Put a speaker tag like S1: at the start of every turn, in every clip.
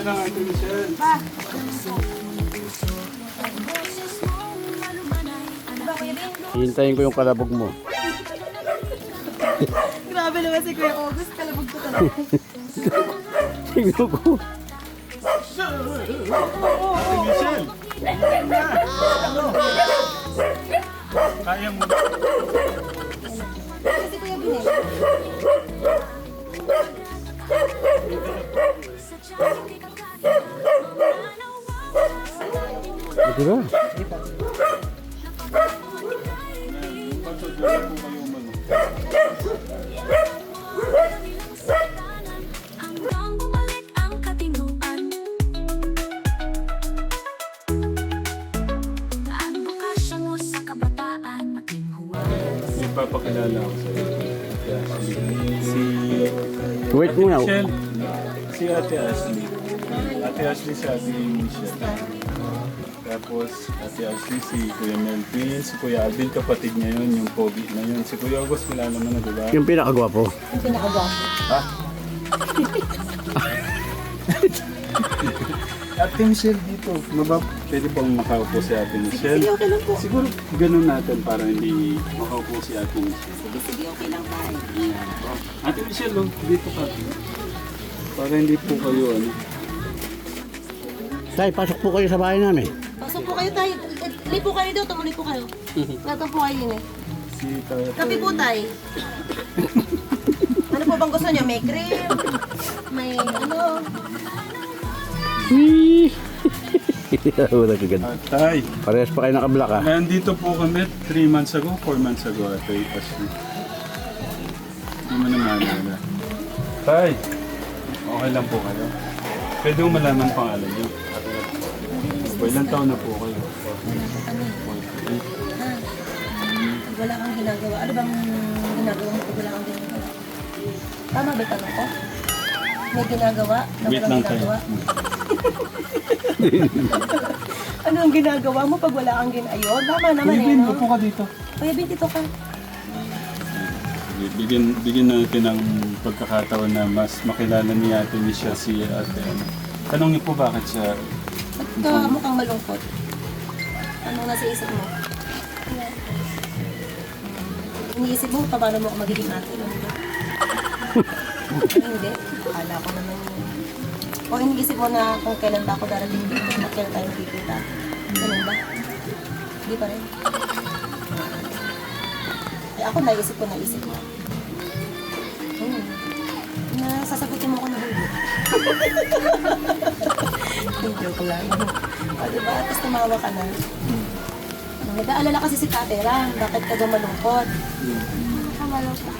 S1: ka lang, Ate Michelle.
S2: Pa. Diba, Kuya Bing?
S3: Hintayin ko yung kalabog mo.
S2: Grabe naman si Kuya August. Kalabog ko talaga.
S3: Tingnan ko.
S1: Ate Michelle. Kaya mo.
S2: Kasi Kuya Bing eh.
S3: Ito na.
S4: Hanggang bumalik ang katinuan Ang bukasyon mo sa kabataan Maging huwag
S1: May papakilala ako sa iyo. Si
S3: Wait muna.
S1: Michelle. Si Ate Ashley. Ate Ashley si Ate Michelle. Tapos Ate Ashley si Kuya Melvin, si Kuya Alvin, kapatid niya yun, yung pogi na yun. Si Kuya August, kilala mo na, di ba?
S3: Yung pinakagwapo.
S2: Yung pinakagwapo.
S1: Ate Michelle dito. Mabab, pwede bang makaupo si Ate Michelle?
S2: Sige, okay lang po.
S1: Siguro ganun natin para hindi makaupo si Ate Michelle.
S2: Sige, sige, okay lang tayo.
S1: Ate Michelle, oh, dito ka. Para hindi po kayo ano.
S3: Tay, pasok po kayo sa bahay namin.
S2: Pasok po kayo tayo. Li po kayo daw, tumuloy po kayo. Lahat po kayo yun eh.
S1: Si Tatay.
S2: Kape po tayo. ano po bang gusto niyo? May cream? May ano?
S3: Wala ka ganda.
S1: Ah, Tay,
S3: Parehas pa kayo nakablock ah.
S1: nandito po kami 3 months ago, 4 months ago, Ate Ashley. Hindi mo na maalala. Tay, okay lang po kayo. Pwede mo malaman pangalan niyo. Ate Ilan taon na po kayo?
S2: Pag wala kang ginagawa, ano bang ginagawa mo wala kang ginagawa? Tama ba tanong ko? May ginagawa na
S1: Wait
S2: walang
S1: lang tayo.
S2: ginagawa? ano ang ginagawa mo pag wala kang ginagawa? Tama naman eh,
S1: Bin,
S2: no?
S1: upo ka dito.
S2: Kuya Bin, dito ka.
S1: Bigyan, bigyan natin ng pagkakataon na mas makilala ni Ate Misha si Ate ano. Tanong niyo po bakit siya
S2: Ba't ka mukhang malungkot? Anong nasa isip mo? Iniisip mo, paano mo ako magiging ate? Ano ba? Hindi. Akala ko naman yun. O iniisip mo na kung kailan ba ako darating dito at kailan tayo magkikita. Ganun ba? Hindi pa rin. Eh, ako naisip ko, naisip mo. Hmm. Nasasagutin mo ako na hindi. Joke lang. O, diba? Tapos tumawa ka na. Nag-aalala kasi si Tate Ram, bakit ka daw malungkot? Malungkot.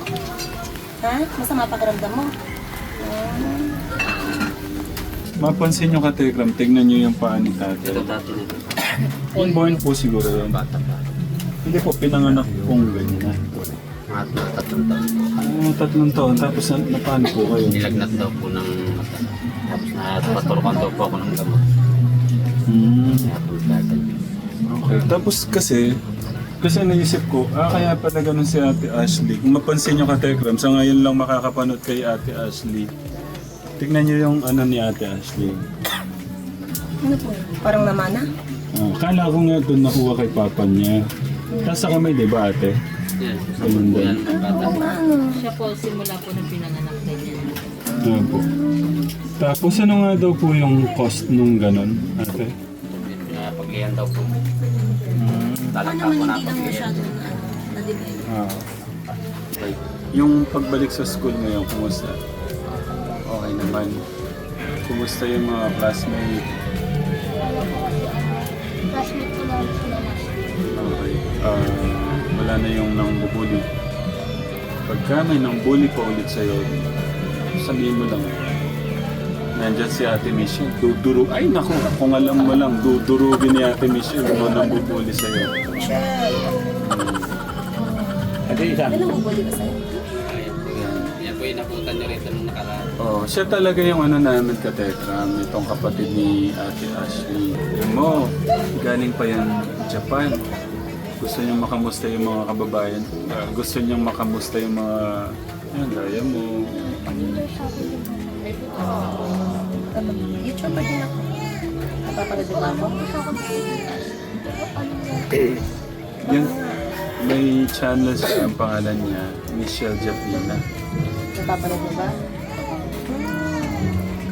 S2: Ha? Masama pakiramdam mo? Ah,
S1: Mapansin nyo ka, Tekram, tignan nyo yung paa ni tatay.
S5: Ito dati nito.
S1: Inborn po siguro yun.
S5: Bata pa.
S1: Hindi po, pinanganak pong ganyan.
S5: Mga tatlong taon po.
S1: Ano, tatlong taon, tapos na, napano po kayo?
S5: Nilagnat daw po ng mata. Tapos napaturukan daw po ako ng gamot.
S1: Hmm,
S5: Kaya po tatay.
S1: okay. Tapos kasi, kasi naisip ko, ah kaya pala ganun si Ate Ashley. Kung mapansin nyo ka, Tekram, sa ngayon lang makakapanood kay Ate Ashley. Tignan nyo yung ano ni Ate Ashley.
S2: Ano po? Parang namana?
S1: Ah, kala ko nga doon nakuha kay papa niya. Tapos sa kamay, di ba ate?
S5: Yan.
S1: Ganun din.
S5: Yan ang bata.
S6: Siya po simula po nung pinanganak ganyan.
S1: Ah, po. Tapos ano nga daw po yung cost nung ganun, ate?
S5: Pinapaglihan daw po.
S1: Hmm.
S2: Naman
S5: po na paglihan.
S2: na ano, na-delay.
S1: Ah. Yung pagbalik sa school ngayon, kumusta? Okay naman. Kumusta yung mga classmate?
S4: Classmate ko lang sila
S1: Okay. Ah, wala na yung nang bubuli. Pagka may nang bully pa ulit sa'yo, sabihin mo lang, nandyan si Ate Michelle, duduro, ay naku, kung alam mo lang, dudurugin ni Ate Michelle kung ano nang bubuli sa'yo.
S2: Michelle,
S3: Ate isa.
S2: ano bubuli ba sa'yo?
S5: Yan. Po yung nakutan nyo rin nung nakaraan.
S1: Oh, siya talaga yung ano namin katekram, itong kapatid ni Ate Ashley. Mo, galing pa yan Japan. Gusto niyang makamusta yung mga kababayan. Ah, gusto niyang makamusta yung mga, yan, gaya mo.
S2: YouTuber din ako. Napapanood din ba ako?
S1: Yung, may channel siya, ang pangalan niya, Michelle Japina.
S2: Napapanood mo ba?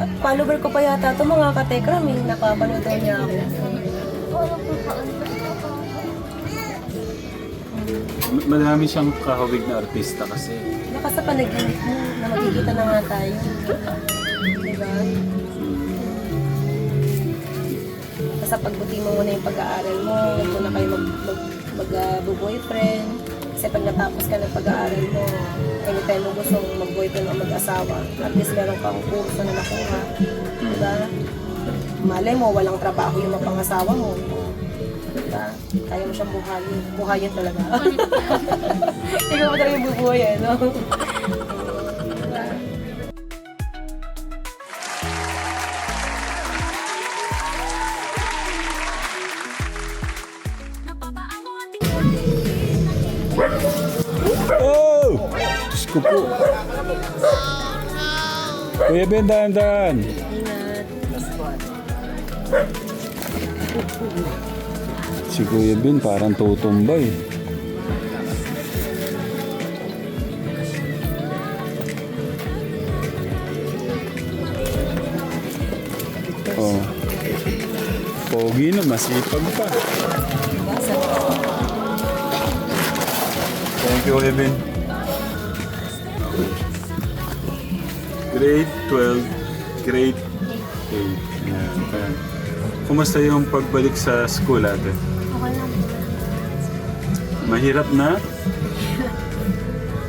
S2: Ka- Follower ko pa yata ito mga katekram eh. Napapanood daw niya ako.
S1: M- Marami siyang kahawig na artista kasi.
S2: Baka sa panaginip mo na magkikita na nga tayo. Diba? Basta pagbuti mo muna yung pag-aaral mo, huwag muna kayo mag, mag, mag, uh, boyfriend Kasi pag natapos ka ng pag-aaral mo, anytime mo gusto mag-boyfriend o mag-asawa, at least meron kang kurso na nakuha. Diba? Malay mo, walang trabaho yung mapangasawa mo. Diba? Kaya mo siyang buhayin. Buhayin talaga. Ikaw mo talaga yung bubuhayin, no?
S1: Oh! Diyos ko po. Kuya Ben, dahan-dahan. Si Kuya Ben parang tutumbay. Oh. Pogi na, masipag pa. Thank you, Evan. Grade 12, grade 8. Yan. Ayan. Kumusta yung pagbalik sa school ate? Mahirap na?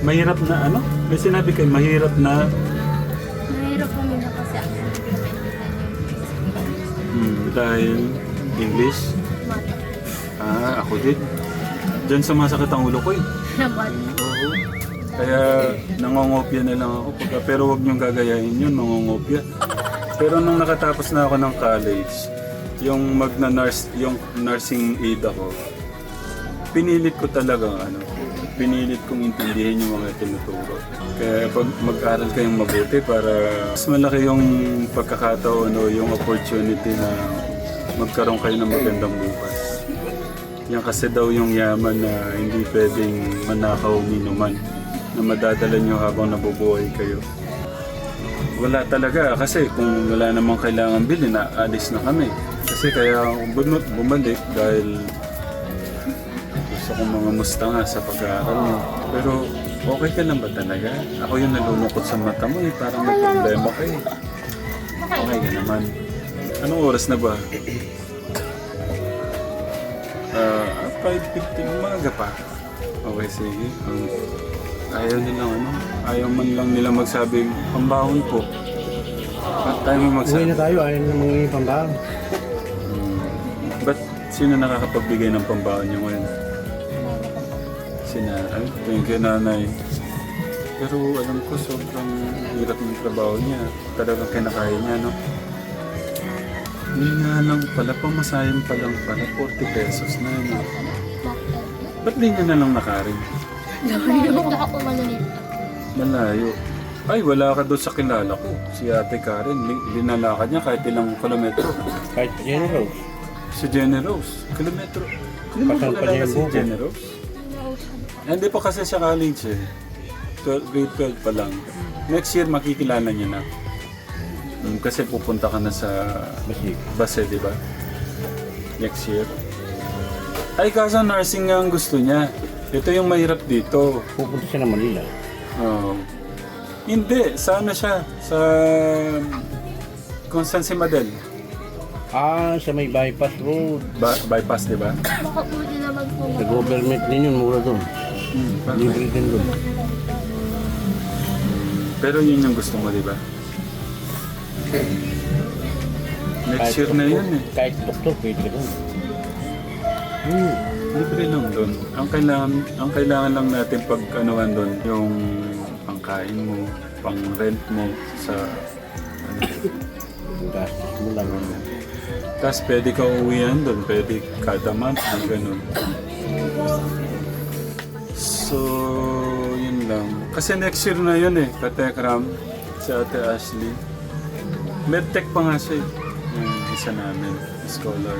S1: Mahirap na ano? May sinabi kayo, mahirap na
S4: Mahirap po muna kasi ako.
S1: hmm, dahil English?
S4: Mata.
S1: Ah, ako din. Diyan sumasakit ang ulo ko eh.
S4: Nabat.
S1: Oo. Kaya nangongopya na lang ako. Pagka, pero wag niyong gagayahin yun, nangongopya. Pero nung nakatapos na ako ng college, yung magna-nurse, yung nursing aid ako, pinilit ko talaga ano, pinilit kong intindihin yung mga tinuturo. Kaya pag mag-aral kayong mabuti para mas malaki yung pagkakataon o yung opportunity na magkaroon kayo ng magandang bukas. Yan kasi daw yung yaman na hindi pwedeng manakaw ni numan na madadala nyo habang nabubuhay kayo. Wala talaga kasi kung wala namang kailangan bilhin, aalis na kami. Kasi kaya bumalik dahil gusto kong mga musta nga sa pag-aaral mo. Pero okay ka lang ba talaga? Ako yung nalulungkot sa mata mo eh, parang may problema ka eh. Okay ka naman. Anong oras na ba? Ah, 5.15 umaga pa. Okay, sige. Um, ayaw nilang ano, ayaw man lang nila magsabing pambahon po. Ba't tayo
S3: Uwi
S1: magsabi?
S3: na tayo, ayaw na mga pambahan.
S1: Hmm. Ba't sino nakakapagbigay ng pambahon niyo ngayon? Sina, ay, thank you nanay. Pero alam ko sobrang hirap ng trabaho niya. Talagang kinakaya niya, no? Hindi nga lang pala, pamasahin pa lang pala, 40 pesos na, no? Ba't di niya na lang nakarin?
S4: Hindi ako umalinit.
S1: Malayo. Ay, wala ka doon sa kilala ko. Si Ate Karen, li- linalakad niya kahit ilang kilometro.
S3: Kahit General.
S1: Si Jenny Rose, kilometro. Hindi mo
S3: Pasal pa
S1: kilala
S3: niya yung
S1: si
S3: buko.
S1: Jenny Rose? Eh, Hindi pa kasi siya college eh. 12, grade 12 pa lang. Next year makikilala niya na. Mm, kasi pupunta ka na sa base, di ba? Next year. Ay, kaso nursing nga ang gusto niya. Ito yung mahirap dito.
S3: Pupunta siya ng Manila.
S1: Oh. Hindi, sana siya. Sa... Kung saan si Madel.
S3: Ah, sa may bypass road.
S1: Ba- bypass, di ba?
S4: Baka po din naman po
S3: Sa government din yun, mura doon.
S1: Hmm,
S3: Libre din doon.
S1: Pero yun yung gusto mo, di ba? Next year na yun eh.
S3: Kahit doktor, pwede doon. Hmm.
S1: Libre lang doon. Ang kailangan, ang kailangan lang natin pag anuhan doon, yung pangkain mo, pang rent mo sa ano.
S3: Gastos mo lang.
S1: Tapos pwede ka uwihan doon, pwede kada month, ganun. So, yun lang. Kasi next year na yun eh, Katekram, si Ate Ashley. Medtech pa nga siya eh. Yung isa namin, scholar.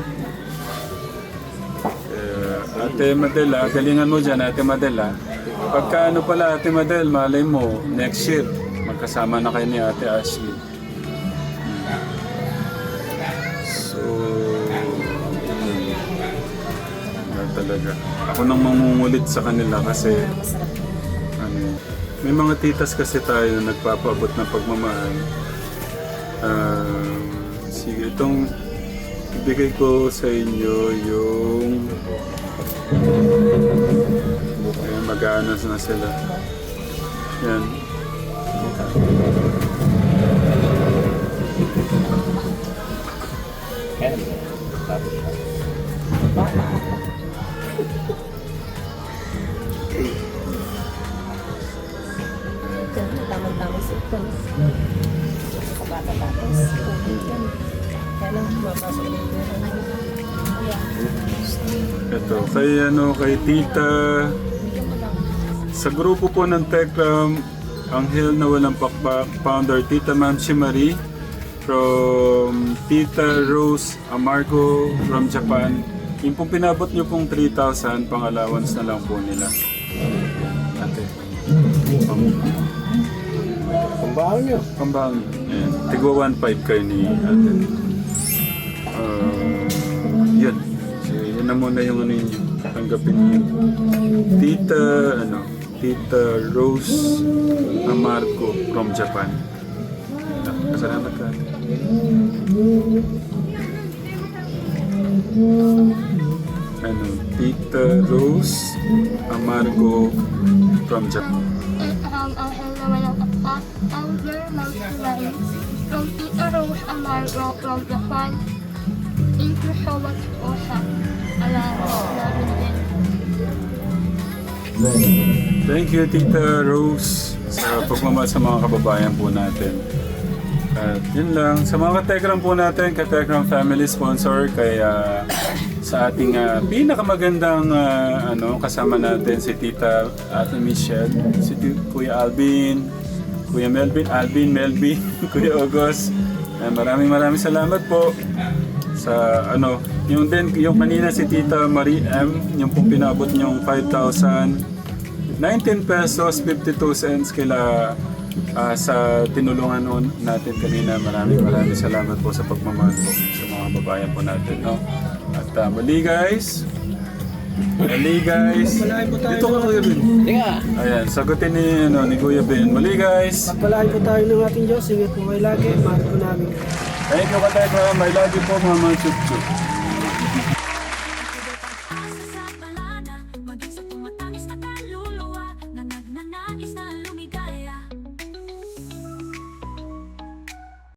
S1: Eh, ate Madela, galingan mo dyan, Ate Madela. Pagka ano pala, Ate Madel, malay mo, next year, magkasama na kayo ni Ate Ashley. Talaga. Ako nang mangungulit sa kanila kasi ano, may mga titas kasi tayo na nagpapaabot ng pagmamahal. Um, sige, itong ibigay ko sa inyo yung Ayan, mag-aano na sila. Yan. Kay ano, kay tita. Sa grupo po ng Tekram, Anghel na walang pakpak, founder Tita Mamsi Marie from Tita Rose Amargo from Japan. Yung pong pinabot nyo pong 3,000, pang allowance na lang po nila. Ate.
S3: Pambahan nyo.
S1: pambang. Ayan. Tigwa 1.5 kayo ni ate. Uh, na muna yung ano yun. Tanggapin niyo. Tita, ano, Tita Rose Amarco from Japan. Ah, Salamat ka. Ano, Tita Rose Amargo from Japan.
S7: Um, ang hello walang kapat, ang girl from Tita Rose Amargo from Japan. Thank you so much po
S1: Thank you, Tita Rose, sa pagmamahal sa mga kababayan po natin. At yun lang, sa mga katekram po natin, katekram family sponsor, kaya sa ating ah, pinakamagandang ah, ano, kasama natin si Tita Ate Michelle, si Ti- Kuya Alvin, Kuya Melvin, Alvin, Melvin, Kuya August. Ah, maraming maraming salamat po sa ano, yung din, yung kanina si Tita Marie M, yung pong pinabot niyong 5,000, 19 pesos 52 cents kila ah, sa tinulungan nun natin kanina. Maraming maraming salamat po sa pagmamahal po sa mga babayan po natin. No? At ah, mali guys, mali guys, dito ka Kuya Ben.
S3: Teka.
S1: Ayan, sagutin ni, ano, ni Kuya Ben. Mali guys.
S8: Pagpalain po tayo ng ating Diyos. Ingat po kayo lagi. Mahal po namin.
S1: Thank you, Katekram. I love you po, Mama Chup Chup.